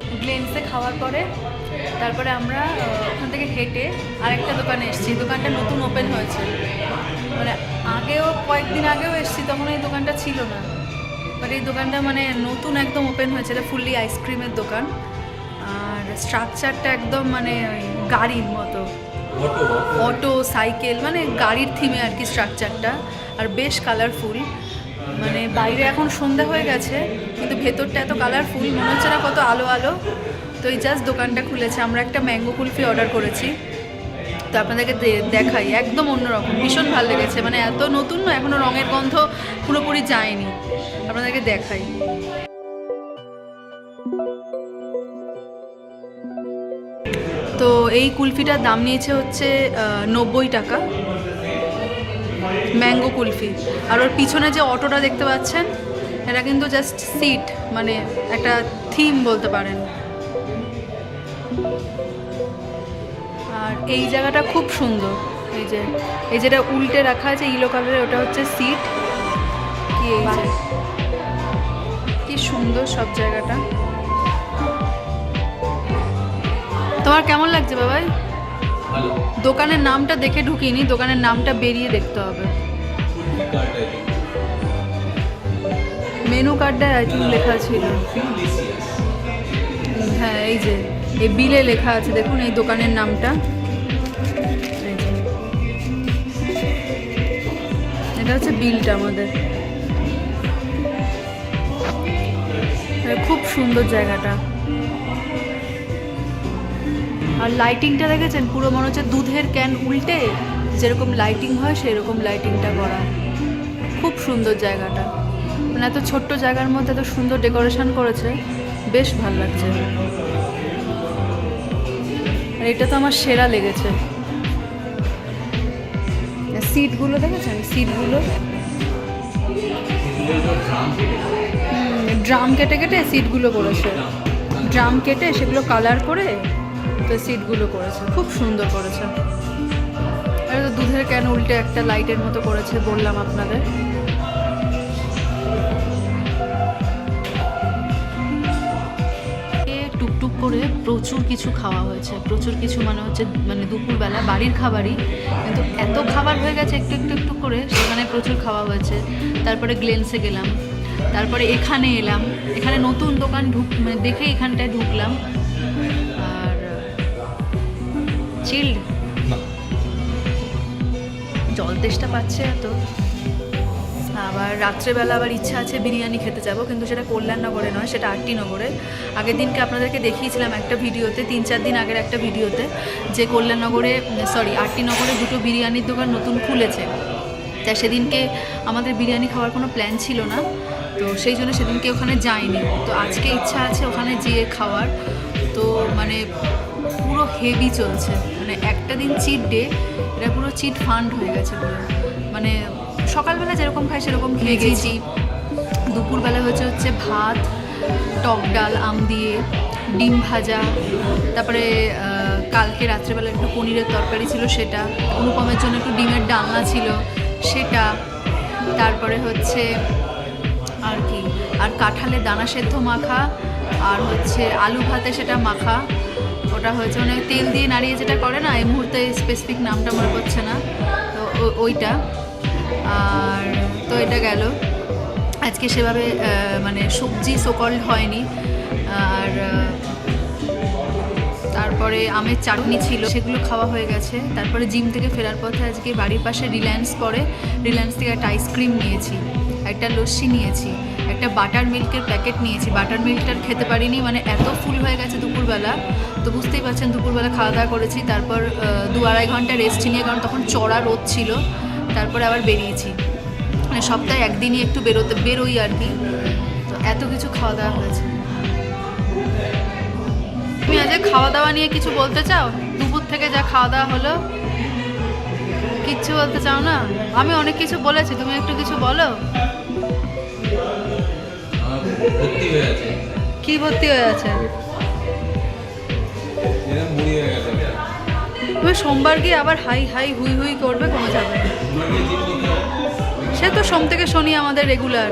গ্লেন্সে খাওয়ার পরে তারপরে আমরা ওখান থেকে হেঁটে আরেকটা দোকানে এসেছি। দোকানটা নতুন ওপেন হয়েছে। মানে আগেও কয়েকদিন আগেও এসেছি তখন এই দোকানটা ছিল না। বাট এই দোকানটা মানে নতুন একদম ওপেন হয়েছে। এটা ফুললি আইসক্রিমের দোকান। আর স্ট্রাকচারটা একদম মানে ওই গাড়ির মতো। অটো সাইকেল মানে গাড়ির থিমে আর কি স্ট্রাকচারটা আর বেশ কালারফুল মানে বাইরে এখন সন্ধ্যা হয়ে গেছে, কিন্তু ভেতরটা এত কালারফুল মনে হচ্ছে না কত আলো আলো তো এই জাস্ট দোকানটা খুলেছে, আমরা একটা ম্যাঙ্গো কুলফি অর্ডার করেছি। তো আপনাদেরকে দেখাই, একদম অন্যরকম, ভীষণ ভালো লেগেছে মানে এত নতুন না এখনও রঙের গন্ধ পুরোপুরি যায়নি। আপনাদেরকে দেখাই। তো এই কুলফিটার দাম নিয়েছে হচ্ছে নব্বই টাকা। ম্যাঙ্গো কুলফি। আর ওর পিছনে যে অটোটা দেখতে পাচ্ছেন, এটা কিন্তু জাস্ট সিট মানে একটা থিম বলতে পারেন। আর এই জায়গাটা খুব সুন্দর। এই যে, এই যেটা উল্টে রাখা আছে, ইলো কালারের, ওটা হচ্ছে সিট কি এই যে, কি সুন্দর সব জায়গাটা। তোমার কেমন লাগছে বাবাই? দোকানের নামটা দেখে ঢুকিনি, দোকানের নামটা বেরিয়ে দেখতে হবে। মেনু কার্ডটায় আই থিঙ্ক লেখা ছিল। হ্যাঁ এই যে, এই বিলে লেখা আছে, দেখুন এই দোকানের নামটা। এটা হচ্ছে বিলটা আমাদের। খুব সুন্দর জায়গাটা। আর লাইটিংটা দেখেছেন? পুরো মনে হচ্ছে দুধের ক্যান উল্টে যেরকম লাইটিং হয়, সেরকম লাইটিংটা করা। খুব সুন্দর জায়গাটা। মানে এত ছোট্ট জায়গার মধ্যে এত সুন্দর ডেকোরেশন করেছে, বেশ ভালো লাগছে। আর এটা তো আমার সেরা লেগেছে। সিটগুলো দেখেছেন? সিটগুলো ড্রাম কেটে কেটে সিটগুলো করেছে। ড্রাম কেটে সেগুলো কালার করে তো সিটগুলো করেছে। খুব সুন্দর করেছে। আর তো দুধের ক্যান উল্টে একটা লাইটের মতো করেছে বললাম আপনাদের। টুকটুক করে প্রচুর কিছু খাওয়া হয়েছে। প্রচুর কিছু মানে হচ্ছে মানে দুপুরবেলা বাড়ির খাবারই। কিন্তু এত খাবার হয়ে গেছে একটু একটু একটু করে, সেখানে প্রচুর খাওয়া হয়েছে। তারপরে গ্লেন্সে গেলাম। তারপরে এখানে এলাম। এখানে নতুন দোকান ঢুক মানে দেখে এখানটায় ঢুকলাম। চিল্ড জল তেষ্টা পাচ্ছে এত। আবার রাত্রেবেলা আবার ইচ্ছা আছে বিরিয়ানি খেতে যাব কিন্তু সেটা কল্যাণনগরে নয় সেটা আটটি নগরে। আগের দিনকে আপনাদেরকে দেখিয়েছিলাম একটা ভিডিওতে তিন চার দিন আগের একটা ভিডিওতে যে কল্যাণনগরে সরি আটটি নগরে দুটো বিরিয়ানির দোকান নতুন খুলেছে। তা সেদিনকে আমাদের বিরিয়ানি খাওয়ার কোনো প্ল্যান ছিল না তো সেই জন্য সেদিনকে ওখানে যাইনি। তো আজকে ইচ্ছা আছে ওখানে যেয়ে খাওয়ার। তো মানে পুরো হেভি চলছে। মানে একটা দিন চিট ডে এটা পুরো চিট ফান্ড হয়ে গেছে পুরো। মানে সকালবেলা যেরকম খাই সেরকম খেয়ে গেছি। দুপুরবেলা হচ্ছে হচ্ছে ভাত টক ডাল আম দিয়ে ডিম ভাজা তারপরে কালকে রাত্রেবেলা একটু পনিরের তরকারি ছিল সেটা অনুপমের জন্য একটু ডিমের ডালনা ছিল সেটা তারপরে হচ্ছে আর কি আর কাঁঠালের দানা সেদ্ধ মাখা আর হচ্ছে আলু ভাতে সেটা মাখা ওটা হয়েছে। মানে তেল দিয়ে নাড়িয়ে যেটা করে না, এই মুহূর্তে স্পেসিফিক নামটা মনে পড়ছে না। তো ওইটা। আর তো এটা গেল। আজকে সেভাবে মানে সবজি সোকল্ড হয়নি। আর তারপরে আমের চাটনি ছিল, সেগুলো খাওয়া হয়ে গেছে। তারপরে জিম থেকে ফেরার পথে আজকে বাড়ির পাশে রিলায়েন্স পরে রিলায়েন্স থেকে একটা আইসক্রিম নিয়েছি, একটা লস্যি নিয়েছি, একটা বাটার মিল্কের প্যাকেট নিয়েছি। বাটার মিল্কটার খেতে পারিনি মানে এত ফুল হয়ে গেছে দুপুরবেলা। তো বুঝতেই পারছেন দুপুরবেলা খাওয়া দাওয়া করেছি তারপর দু আড়াই ঘণ্টা রেস্ট নিয়ে কারণ তখন চড়া রোদ ছিল তারপরে আবার বেরিয়েছি। মানে সপ্তাহে একদিনই একটু বেরোতে বেরোই আর কি। তো এত কিছু খাওয়া দাওয়া হয়েছে। তুমি আজকে খাওয়া দাওয়া নিয়ে কিছু বলতে চাও? দুপুর থেকে যা খাওয়া দাওয়া হলো। কিচ্ছু বলতে চাও না? আমি অনেক কিছু বলেছি তুমি একটু কিছু বলো। কি ভর্তি হয়ে আছে? তুমি সোমবার গিয়ে আবার হাই হাই, হুই হুই করবে, কোনো যাবে সে তো সোম থেকে শনি আমাদের রেগুলার